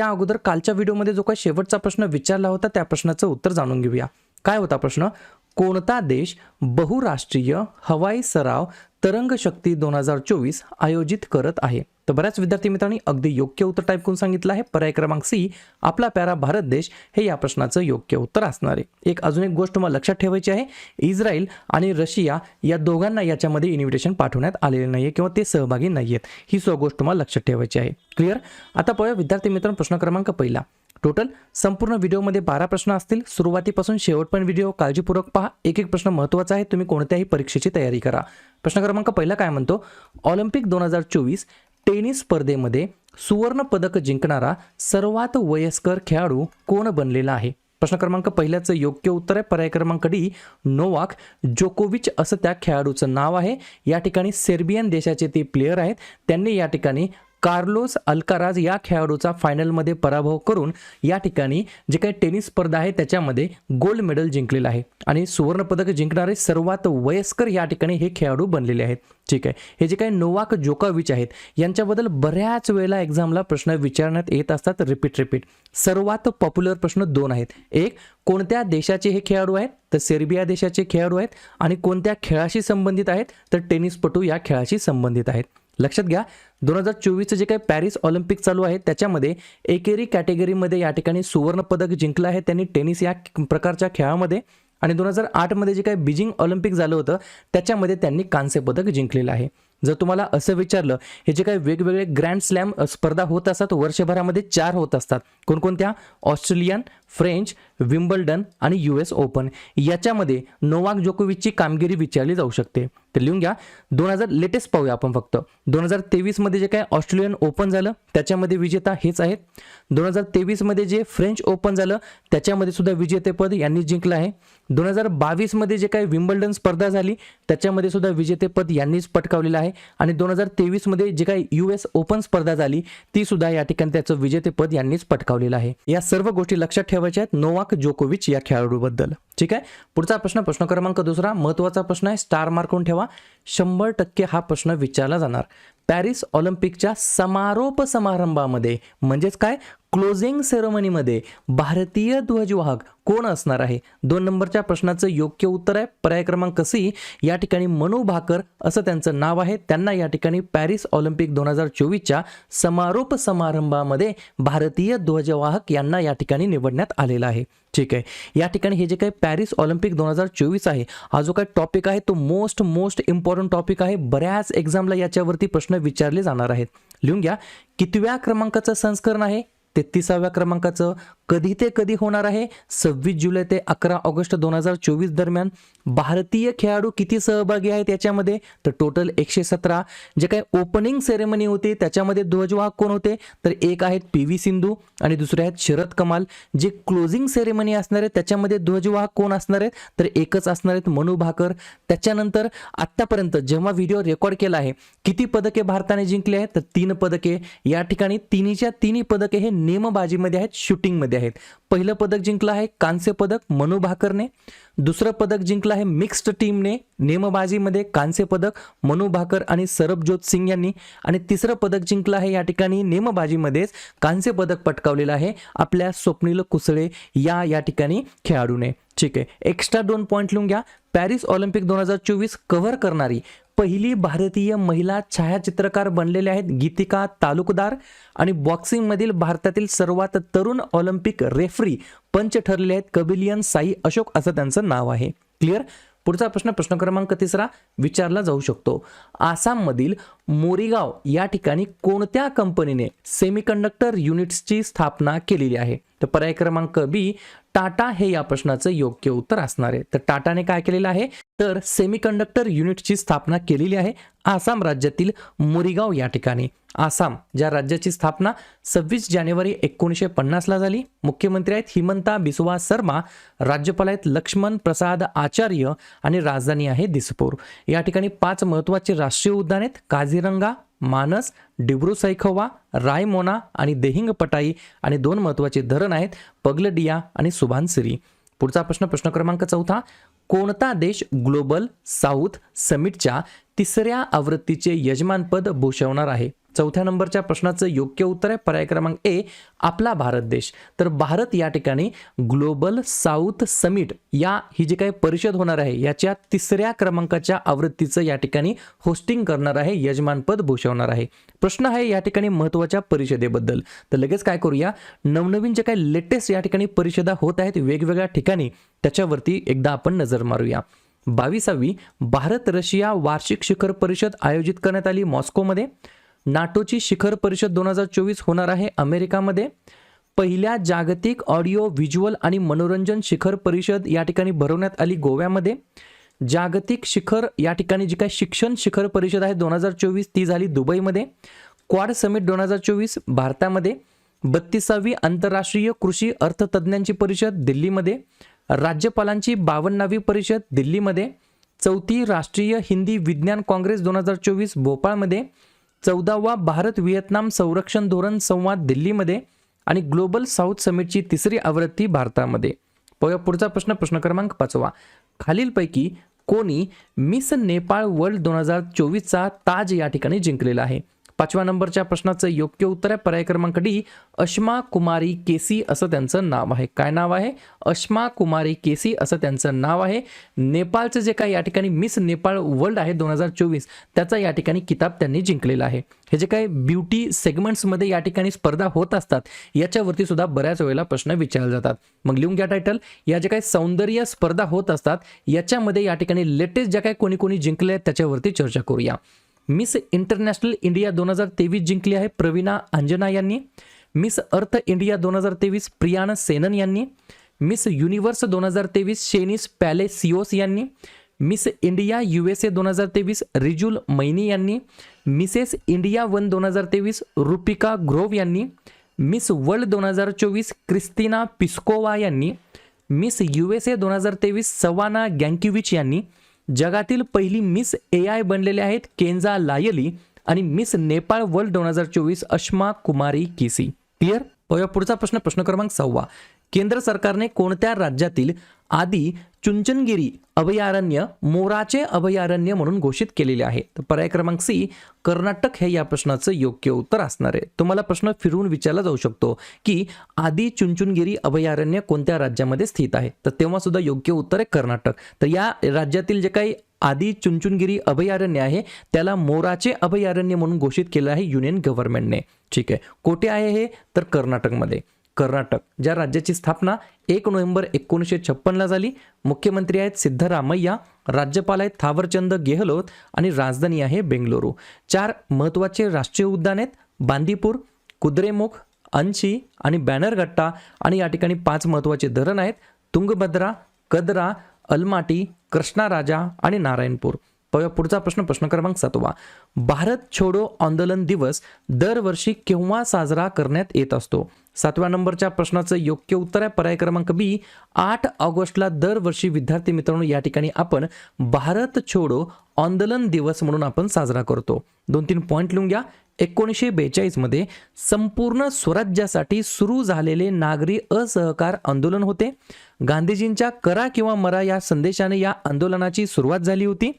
त्या अगोदर कालच्या व्हिडिओमध्ये जो काही शेवटचा प्रश्न विचारला होता त्या प्रश्नाचं उत्तर जाणून घेऊया. काय होता प्रश्न? कोणता देश बहुराष्ट्रीय हवाई सराव तरंग शक्ती दोन हजार चोवीस आयोजित करत आहे. तर बऱ्याच विद्यार्थी मित्रांनी अगदी योग्य उत्तर टाईप करून सांगितलं आहे. पर्याय क्रमांक सी आपला प्यारा भारत देश हे या प्रश्नाचं योग्य उत्तर असणार आहे. एक अजून एक गोष्ट मला लक्षात ठेवायची आहे. इस्रायल आणि रशिया या दोघांना याच्यामध्ये इन्व्हिटेशन पाठवण्यात आलेले नाही आहे किंवा ते सहभागी नाही आहेत ही सो गोष्ट मला लक्षात ठेवायची आहे. क्लिअर आता पाहूया विद्यार्थी मित्रांनो प्रश्न क्रमांक पहिला. टोटल संपूर्ण व्हिडिओमध्ये बारा प्रश्न असतील. सुरुवातीपासून शेवटपर्यंत व्हिडिओ काळजीपूर्वक पहा. एक एक प्रश्न महत्त्वाचा आहे. तुम्ही कोणत्याही परीक्षेची तयारी करा. प्रश्न क्रमांक पहिला काय म्हणतो? ऑलिम्पिक दोन हजार चोवीस टेनिस स्पर्धेमध्ये सुवर्ण पदक जिंकणारा सर्वात वयस्कर खेळाडू कोण बनलेला आहे? प्रश्न क्रमांक पहिल्याचं योग्य उत्तर आहे. पर्याय क्रमांक डी नोवाक जोकोविच असं त्या खेळाडूचं नाव आहे. या ठिकाणी सेर्बियन देशाचे ते प्लेयर आहेत. त्यांनी या ठिकाणी कार्लोस अल्काराज या खेळाडूचा फायनलमध्ये पराभव करून या ठिकाणी जे काही टेनिस स्पर्धा आहे त्याच्यामध्ये गोल्ड मेडल जिंकलेलं आहे. आणि सुवर्णपदक जिंकणारे सर्वात वयस्कर या ठिकाणी हे खेळाडू बनलेले आहेत. ठीक आहे. हे जे काही नोवाक जोकाविच आहेत यांच्याबद्दल बऱ्याच वेळेला एक्झामला प्रश्न विचारण्यात येत असतात रिपीट रिपीट. सर्वात पॉप्युलर प्रश्न दोन आहेत. एक कोणत्या देशाचे हे खेळाडू आहेत? तर सेर्बिया देशाचे खेळाडू आहेत. आणि कोणत्या खेळाशी संबंधित आहेत? तर टेनिसपटू या खेळाशी संबंधित आहेत. लक्षात घ्या दोन हजार चोवीसचं जे काही पॅरिस ऑलिम्पिक चालू आहे त्याच्यामध्ये एकेरी कॅटेगरीमध्ये या ठिकाणी सुवर्णपदक जिंकलं आहे त्यांनी टेनिस या प्रकारच्या खेळामध्ये. आणि दोन हजार आठमध्ये जे काही बीजिंग ऑलिम्पिक झालं होतं त्याच्यामध्ये त्यांनी कांस्य पदक जिंकलेलं आहे. जर तुम्हाला असं विचारलं हे जे काही वेगवेगळे ग्रँड स्लॅम स्पर्धा होत असतात वर्षभरामध्ये चार होत असतात. कोणकोणत्या? ऑस्ट्रेलियन फ्रेंच विम्बल्डन आणि यू एस ओपन. याच्यामध्ये नोवाक जोकोविचची कामगिरी विचारली जाऊ शकते. तर लिहून घ्या. दोन हजार लेटेस्ट पाहूया आपण फक्त. दोन हजार तेवीसमध्ये जे काय ऑस्ट्रेलियन ओपन झालं त्याच्यामध्ये विजेता हेच आहेत. दोन हजार तेवीसमध्ये जे फ्रेंच ओपन झालं त्याच्यामध्ये सुद्धा विजेतेपद यांनी जिंकलं आहे. दोन हजार बावीसमध्ये जे काय विम्बल्डन स्पर्धा झाली त्याच्यामध्ये सुद्धा विजेतेपद यांनीच पटकावलेलं आहे. आणि दोन हजार तेवीसमध्ये जे काय यू एस ओपन स्पर्धा झाली ती सुद्धा या ठिकाणी त्याचं विजेतेपद यांनीच पटकावलेलं आहे. या सर्व गोष्टी लक्षात ठेवा. ठेवायच्या आहेत नोवाक जोकोविच या खेळाडूबद्दल. ठीक आहे? पुढचा प्रश्न प्रश्न क्रमांक दुसरा महत्त्वाचा प्रश्न आहे स्टार मार्कून ठेवा. शंभर टक्के हा प्रश्न विचारला जाणार. पॅरिस ऑलिम्पिकच्या समारोप समारंभामध्ये. म्हणजेच काय? क्लोजिंग सेरेमनीमध्ये भारतीय ध्वजवाहक कोण असणार आहे? दोन नंबरच्या प्रश्नाचं योग्य उत्तर आहे. पर्याय क्रमांक सी या ठिकाणी मनू भाकर असं त्यांचं नाव आहे. त्यांना या ठिकाणी पॅरिस ऑलिम्पिक दोन हजार चोवीसच्या समारोप समारंभामध्ये भारतीय ध्वजवाहक यांना या ठिकाणी निवडण्यात आलेलं आहे. ठीक आहे. या ठिकाणी हे जे काही पॅरिस ऑलिम्पिक दोन हजार चोवीस आहे हा जो काही टॉपिक आहे तो मोस्ट मोस्ट इम्पॉर्टंट टॉपिक आहे. बऱ्याच एक्झामला याच्यावरती प्रश्न विचारले जाणार आहेत. लिहून घ्या. कितव्या क्रमांकाचं संस्करण आहे? तेहतीसाव्या क्रमांकाचं कधी ते कधी होणार आहे? सव्वीस जुलै ते अकरा ऑगस्ट दोन हजार चोवीस दरम्यान भारतीय खेळाडू किती सहभागी आहेत याच्यामध्ये? तर टोटल एकशे सतरा. जे काही ओपनिंग सेरेमनी होती त्याच्यामध्ये ध्वजवाहक कोण होते? तर एक आहेत पी व्ही सिंधू आणि दुसरे आहेत शरद कमाल. जे क्लोजिंग सेरेमनी असणार आहे त्याच्यामध्ये ध्वजवाहक कोण असणार आहेत? तर एकच असणार आहेत मनू भाकर. त्याच्यानंतर आत्तापर्यंत जेव्हा व्हिडिओ रेकॉर्ड केला आहे किती पदके भारताने जिंकले आहेत? तर तीन पदके. या ठिकाणी तिन्हीच्या तिन्ही पदके हे नेमबाजीमध्ये आहेत शूटिंगमध्ये आहेत. पहिलं पदक जिंकलं आहे कांस्य पदक मनू भाकरने. दुसरं पदक जिंकलं आहे मिक्स्ड टीमने नेमबाजीमध्ये कांस्य पदक मनू भाकर आणि सरबजोत सिंग यांनी. आणि तिसरं पदक जिंकलं आहे या ठिकाणी नेमबाजीमध्येच कांस्य पदक पटकावलेलं आहे आपल्या स्वप्नील कुसळे या या ठिकाणी खेळाडूने. ठीक आहे एक्स्ट्रा दोन पॉईंट लिहून घ्या. पॅरिस ऑलिम्पिक दोन हजार चोवीस कव्हर करणारी पहिली भारतीय महिला छायाचित्रकार बनलेले आहेत गीतिका तालुकदार आणि बॉक्सिंगमधील भारतातील सर्वात तरुण ऑलिम्पिक रेफरी पंच ठरले आहेत कबिलियन साई अशोक असं त्यांचं नाव आहे. क्लिअर पुढचा प्रश्न प्रश्न क्रमांक तिसरा विचारला जाऊ शकतो. आसाममधील मोरीगाव या ठिकाणी कोणत्या कंपनीने सेमीकंडक्टर युनिट्सची स्थापना केलेली आहे? तर पर्याय क्रमांक बी टाटा हे या प्रश्नाचं योग्य उत्तर असणार आहे. तर टाटाने काय केलेलं आहे? तर सेमीकंडक्टर युनिटची स्थापना केलेली आहे आसाम राज्यातील मोरीगाव या ठिकाणी. आसाम ज्या राज्याची स्थापना सव्वीस जानेवारी एकोणीसशे पन्नासला झाली. मुख्यमंत्री आहेत हिमंता बिस्वा शर्मा राज्यपाल आहेत लक्ष्मण प्रसाद आचार्य आणि राजधानी आहे दिसपूर. या ठिकाणी पाच महत्त्वाचे राष्ट्रीय उद्यान आहेत. काझी काझीरंगा मानस डिब्रू सैखोवा रायमोना आणि देहिंग पटाई आणि दोन महत्त्वाचे धरण आहेत पगलडिया आणि सुभानसिरी. पुढचा प्रश्न प्रश्न क्रमांक चौथा. कोणता देश ग्लोबल साऊथ समिटच्या तिसऱ्या आवृत्तीचे यजमानपद भूषवणार आहे? चौथ्या नंबरच्या प्रश्नाचं योग्य उत्तर आहे. पर्याय क्रमांक ए आपला भारत देश. तर भारत या ठिकाणी ग्लोबल साऊथ समिट या ही जी काही परिषद होणार आहे याच्या तिसऱ्या क्रमांकाच्या आवृत्तीचं या ठिकाणी होस्टिंग करणार आहे यजमानपद भूषवणार आहे. प्रश्न आहे या ठिकाणी महत्त्वाच्या परिषदेबद्दल. तर लगेच काय करूया नवनवीन जे काही लेटेस्ट या ठिकाणी परिषदा होत आहेत वेगवेगळ्या ठिकाणी त्याच्यावरती एकदा आपण नजर मारूया. बावीसावी भारत रशिया वार्षिक शिखर परिषद आयोजित करण्यात आली मॉस्कोमध्ये. नाटोची शिखर परिषद दोन हजार चोवीस होणार आहे अमेरिकामध्ये. पहिल्या जागतिक ऑडिओ व्हिज्युअल आणि मनोरंजन शिखर परिषद या ठिकाणी भरवण्यात आली गोव्यामध्ये. जागतिक शिखर या ठिकाणी जी काही शिक्षण शिखर परिषद आहे दोन हजार चोवीस ती झाली दुबईमध्ये. क्वाड समिट दोन हजार चोवीस भारतामध्ये. बत्तीसावी आंतरराष्ट्रीय कृषी अर्थतज्ज्ञांची परिषद दिल्लीमध्ये. राज्यपालांची बावन्नावी परिषद दिल्लीमध्ये. चौथी राष्ट्रीय हिंदी विज्ञान काँग्रेस दोन हजार चोवीस भोपाळमध्ये. चौदावा भारत व्हिएतनाम संरक्षण धोरण संवाद दिल्लीमध्ये आणि ग्लोबल साऊथ समिटची तिसरी आवृत्ती भारतामध्ये. पाहूया पुढचा प्रश्न प्रश्न क्रमांक पाचवा. खालीलपैकी कोणी मिस नेपाळ वर्ल्ड दोन हजार चोवीसचा ताज या ठिकाणी जिंकलेला आहे? पाचव्या नंबरच्या प्रश्नाचं योग्य उत्तर आहे. पर्याय क्रमांक डी अश्मा कुमारी केसी असं त्यांचं नाव आहे. काय नाव आहे? अश्मा कुमारी केसी असं त्यांचं नाव आहे. नेपाळचं जे काही या ठिकाणी मिस नेपाळ वर्ल्ड आहे दोन हजार चोवीस त्याचा या ठिकाणी किताब त्यांनी जिंकलेला आहे. हे जे काही ब्युटी सेगमेंट्समध्ये या ठिकाणी स्पर्धा होत असतात याच्यावरती सुद्धा बऱ्याच वेळेला प्रश्न विचारले जातात. मग लिहून घ्या टायटल या जे काही सौंदर्य स्पर्धा होत असतात याच्यामध्ये या ठिकाणी लेटेस्ट ज्या काही कोणी कोणी जिंकले आहेत त्याच्यावरती चर्चा करूया. मिस इंटरनॅशनल इंडिया दोन हज़ार तेवीस जिंकली आहे Praveena Anjana Miss Earth India दोन हज़ार तेवीस प्रियान सेनन मिस युनिव्हर्स दोन हज़ार तेवीस Sheynnis Palacios Miss India U S A दोन हज़ार तेवीस Rijul Maini Mrs India one दोन हज़ार तेवीस रुपिका ग्रोव यांनी. मिस वर्ल्ड दोन हज़ार चोवीस Krystyna Pyszkova Miss U S A दोन हज़ार तेवीस सवाना गँकिविच यांनी. जगातील पहिली मिस ए आय बनलेले आहेत केंजा लायली आणि मिस नेपाळ वर्ल्ड दोन हजार चोवीस अश्मा कुमारी केसी. क्लिअर पुढचा प्रश्न प्रश्न क्रमांक सहावा केंद्र सरकारने कोणत्या राज्यातील आदी चुंचनगिरी अभयारण्य मोराचे अभयारण्य म्हणून घोषित केलेले आहे? तर पर्याय क्रमांक सी कर्नाटक हे या प्रश्नाचं योग्य उत्तर असणार आहे. तुम्हाला प्रश्न फिरवून विचारला जाऊ शकतो की आदी चुंचुनगिरी अभयारण्य कोणत्या राज्यामध्ये स्थित आहे? तर तेव्हा सुद्धा योग्य उत्तर आहे कर्नाटक. तर या राज्यातील जे काही आदी चुंचुनगिरी अभयारण्य आहे त्याला मोराचे अभयारण्य म्हणून घोषित केलं आहे युनियन गव्हर्नमेंटने. ठीक आहे. कोठे आहे हे? तर कर्नाटकमध्ये. कर्नाटक ज्या राज्याची स्थापना एक नोव्हेंबर एकोणीसशे छप्पनला झाली. मुख्यमंत्री आहेत सिद्धरामय्या राज्यपाल आहेत थावरचंद गेहलोत आणि राजधानी आहे बेंगलुरू. चार महत्त्वाचे राष्ट्रीय उद्यान आहेत. बांदीपूर कुद्रेमुख अंशी आणि बॅनरगट्टा आणि या ठिकाणी पाच महत्त्वाचे धरण आहेत. तुंगभद्रा कदरा अलमाटी कृष्णाराजा आणि नारायणपूर. पाहूया पुढचा प्रश्न प्रश्न क्रमांक सातवा. भारत छोडो आंदोलन दिवस दरवर्षी केव्हा साजरा करण्यात येत असतो? सातव्या नंबरच्या प्रश्नाचं योग्य उत्तर आहे. पर्याय क्रमांक बी आठ ऑगस्टला दरवर्षी विद्यार्थी मित्रांनो या ठिकाणी आपण भारत छोडो आंदोलन दिवस म्हणून आपण साजरा करतो. दोन तीन पॉईंट लिहून घ्या. एकोणीसशे बेचाळीसमध्ये संपूर्ण स्वराज्यासाठी सुरू झालेले नागरी असहकार आंदोलन होते. गांधीजींच्या करा किंवा मरा या संदेशाने या आंदोलनाची सुरुवात झाली होती.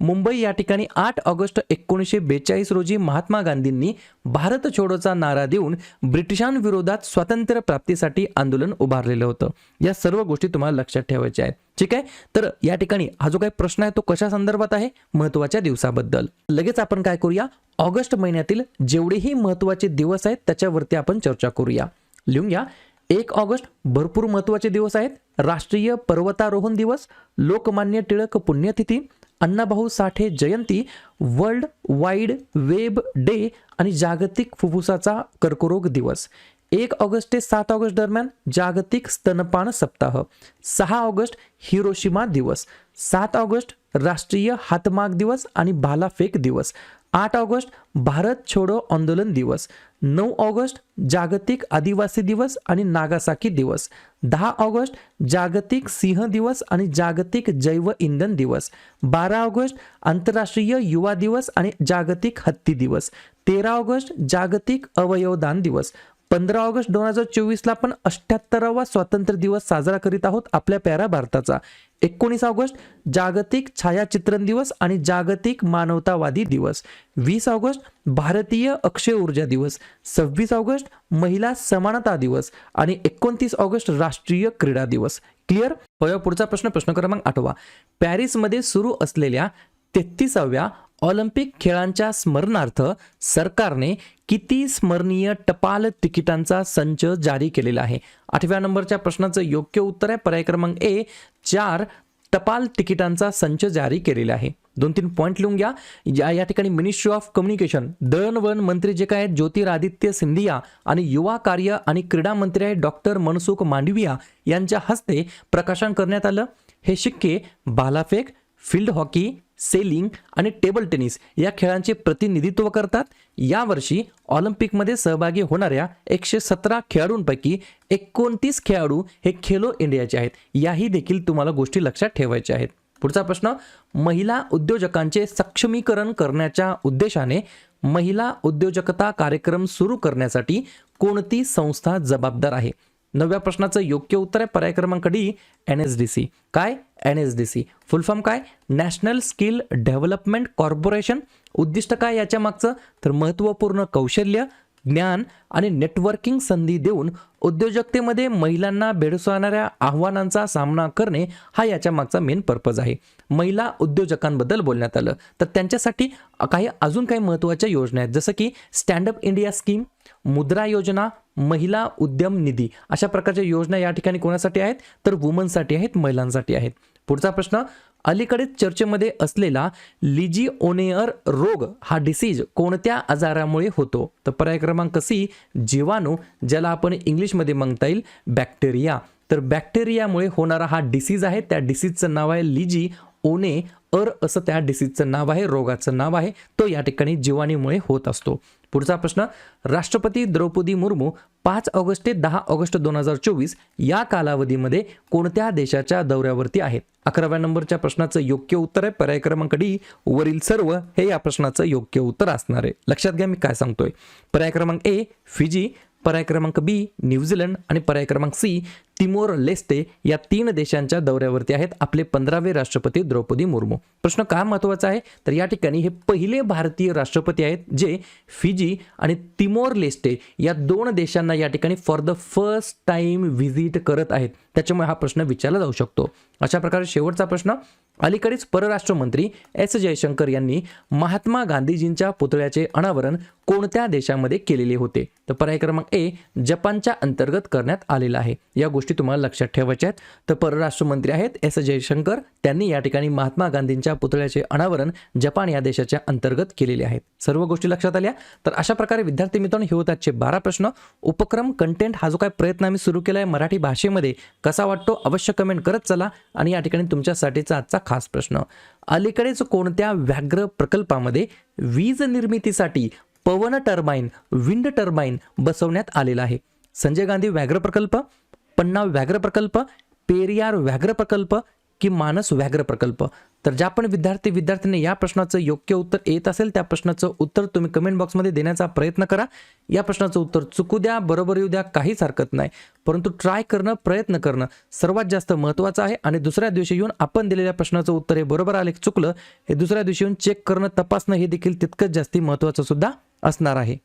मुंबई या ठिकाणी आठ ऑगस्ट एकोणीसशे बेचाळीस रोजी महात्मा गांधींनी भारत छोडोचा नारा देऊन ब्रिटिशांविरोधात स्वातंत्र्य प्राप्तीसाठी आंदोलन उभारलेलं होतं. या सर्व गोष्टी तुम्हाला लक्षात ठेवायच्या आहेत. ठीक आहे? तर या ठिकाणी हा जो काही प्रश्न आहे तो कशा संदर्भात आहे? महत्त्वाच्या दिवसाबद्दल. लगेच आपण काय करूया? ऑगस्ट महिन्यातील जेवढेही महत्त्वाचे दिवस आहेत त्याच्यावरती आपण चर्चा करूया. लिहून घ्या. एक ऑगस्ट भरपूर महत्त्वाचे दिवस आहेत. राष्ट्रीय पर्वतारोहण दिवस लोकमान्य टिळक पुण्यतिथी अण्णाभाऊ साठे जयंती वर्ल्ड वाईड वेब डे आणि जागतिक फुफ्फुसाचा कर्करोग दिवस. एक ऑगस्ट ते सात ऑगस्ट दरम्यान जागतिक स्तनपान सप्ताह. सहा ऑगस्ट हिरोशिमा दिवस. सात ऑगस्ट राष्ट्रीय हातमाग दिवस आणि भालाफेक दिवस. आठ ऑगस्ट भारत छोडो आंदोलन दिवस. नऊ ऑगस्ट जागतिक आदिवासी दिवस आणि नागासाकी दिवस. दहा ऑगस्ट जागतिक सिंह दिवस आणि जागतिक जैव इंधन दिवस. बारा ऑगस्ट आंतरराष्ट्रीय युवा दिवस आणि जागतिक हत्ती दिवस. तेरा ऑगस्ट जागतिक अवयवदान दिवस. पंधरा ऑगस्ट दोन हजार चोवीसला आपण अठ्ठ्याहत्तरावा स्वातंत्र्य दिवस साजरा करीत आहोत आपल्या प्यारा भारताचा. एकोणीस ऑगस्ट जागतिक छायाचित्रण दिवस आणि जागतिक मानवतावादी दिवस. वीस ऑगस्ट भारतीय अक्षय ऊर्जा दिवस. सव्वीस ऑगस्ट महिला समानता दिवस. आणि एकोणतीस ऑगस्ट राष्ट्रीय क्रीडा दिवस. क्लिअर पुढचा प्रश्न प्रश्न क्रमांक आठवा. पॅरिसमध्ये सुरू असलेल्या तेहतीसाव्या ऑलिम्पिक खेळांच्या स्मरणार्थ सरकारने किती स्मरणीय टपाल तिकिटांचा संच जारी केलेला आहे? आठव्या नंबरच्या प्रश्नाचं योग्य उत्तर आहे. पर्याय क्रमांक ए चार टपाल तिकिटांचा संच जारी केलेला आहे. दोन तीन पॉईंट लिहून घ्या. या या ठिकाणी मिनिस्ट्री ऑफ कम्युनिकेशन दळणवळण मंत्री जे काय आहेत ज्योतिरादित्य सिंधिया आणि युवा कार्य आणि क्रीडा मंत्री आहेत डॉक्टर मनसुख मांडविया यांच्या हस्ते प्रकाशन करण्यात आलं. हे शिक्के बालाफेक फील्ड हॉकी सेलिंग आणि टेबल टेनिस या खेळांचे प्रतिनिधित्व करतात. यावर्षी ऑलिम्पिकमध्ये सहभागी होणाऱ्या एकशे सतरा खेळाडूंपैकी एकोणतीस खेळाडू हे खेलो इंडियाचे आहेत. याही देखील तुम्हाला गोष्टी लक्षात ठेवायच्या आहेत. पुढचा प्रश्न महिला उद्योजकांचे सक्षमीकरण करण्याच्या उद्देशाने महिला उद्योजकता कार्यक्रम सुरू करण्यासाठी कोणती संस्था जबाबदार आहे? नवव्या प्रश्नाचं योग्य उत्तर आहे पर्याय क्रमांक D N S D C काय? N S D C full form काय? नॅशनल स्किल डेव्हलपमेंट कॉर्पोरेशन उद्दिष्ट काय याच्या मागचं? तर महत्त्वपूर्ण कौशल्य ज्ञान आणि नेटवर्किंग संधी देऊन उद्योजकतेमध्ये महिलांना भेडसावणाऱ्या आव्हानांचा सामना करणे हा याच्या मागचा मेन पर्पज आहे. महिला उद्योजकांबद्दल बोलण्यात आलं. तर त्यांच्यासाठी काही अजून काही महत्त्वाच्या योजना आहेत. जसं की स्टँडअप इंडिया स्कीम मुद्रा योजना महिला उद्यम निधी अशा प्रकारच्या योजना या ठिकाणी कोणासाठी आहेत? तर वुमनसाठी आहेत महिलांसाठी आहेत. पुढचा प्रश्न अलीकडेच चर्चेमध्ये असलेला लिजिओनेअर रोग हा डिसीज कोणत्या आजारामुळे होतो? तर पर्याय क्रमांक सी जीवाणू ज्याला आपण इंग्लिशमध्ये म्हणता येईल बॅक्टेरिया तर बॅक्टेरियामुळे होणारा हा डिसीज आहे. त्या डिसीजचं नाव आहे लिजी ओने अर असं त्या डिसीजचं नाव आहे रोगाचं नाव आहे तो या ठिकाणी जीवाणूमुळे होत असतो. पुढचा प्रश्न राष्ट्रपती द्रौपदी मुर्मू पाच ऑगस्ट ते दहा ऑगस्ट दोन हजार चोवीस या कालावधीमध्ये कोणत्या देशाच्या दौऱ्यावरती आहेत? अकराव्या नंबरच्या प्रश्नाचं योग्य उत्तर आहे. पर्याय क्रमांक डी वरील सर्व हे या प्रश्नाचं योग्य उत्तर असणार आहे. लक्षात घ्या मी काय सांगतोय. पर्याय क्रमांक ए फिजी पर्याय क्रमांक बी न्यूझीलंड आणि पर्याय क्रमांक सी तिमोर लेस्टे या तीन देशांच्या दौऱ्यावरती आहेत आपले पंधरावे राष्ट्रपती द्रौपदी मुर्मू. प्रश्न का महत्त्वाचा आहे? तर या ठिकाणी हे पहिले भारतीय राष्ट्रपती आहेत जे फिजी आणि तिमोर लेस्टे या दोन देशांना या ठिकाणी for the first time visit करत आहेत. त्याच्यामुळे हा प्रश्न विचारला जाऊ शकतो. अशा प्रकारे शेवटचा प्रश्न अलीकडेच परराष्ट्र मंत्री एस जयशंकर यांनी महात्मा गांधीजींच्या पुतळ्याचे अनावरण कोणत्या देशामध्ये केलेले होते? तर पर्याय क्रमांक ए जपानच्या अंतर्गत करण्यात आलेला आहे. या गोष्टी तुम्हाला लक्षात ठेवायच्या आहेत. तर परराष्ट्र मंत्री आहेत एस जयशंकर. त्यांनी या ठिकाणी महात्मा गांधींच्या पुतळ्याचे अनावरण जपान या देशाच्या अंतर्गत केलेले आहेत. सर्व गोष्टी लक्षात आल्या? तर अशा प्रकारे विद्यार्थी मित्रांनो हे होत आजचे बारा प्रश्न. उपक्रम कंटेंट हा जो काय प्रयत्न आम्ही सुरू केला आहे मराठी भाषेमध्ये कसा वाटतो अवश्य कमेंट करत चला आणि या ठिकाणी तुमच्यासाठीचा आजचा खास प्रश्न. अलीकडेच कोणत्या व्याघ्र प्रकल्पामध्ये वीज निर्मितीसाठी पवन टर्बाईन विंड टर्बाईन बसवण्यात आलेला आहे? संजय गांधी व्याघ्र प्रकल्प पन्ना व्याघ्र प्रकल्प पेरियार व्याघ्र प्रकल्प की मानस व्याघ्र प्रकल्प. तर ज्या पण विद्यार्थी विद्यार्थ्यांनी या प्रश्नाचं योग्य उत्तर येत असेल त्या प्रश्नाचं उत्तर तुम्ही कमेंट बॉक्समध्ये देण्याचा प्रयत्न करा. या प्रश्नाचं उत्तर चुकू द्या बरोबर येऊ द्या काहीच हरकत नाही. परंतु ट्राय करणं प्रयत्न करणं सर्वात जास्त महत्त्वाचं आहे. आणि दुसऱ्या दिवशी येऊन आपण दिलेल्या प्रश्नाचं उत्तर हे बरोबर आले चुकलं हे दुसऱ्या दिवशी येऊन चेक करणं तपासणं हे देखील तितकंच जास्ती महत्त्वाचं सुद्धा असणार आहे.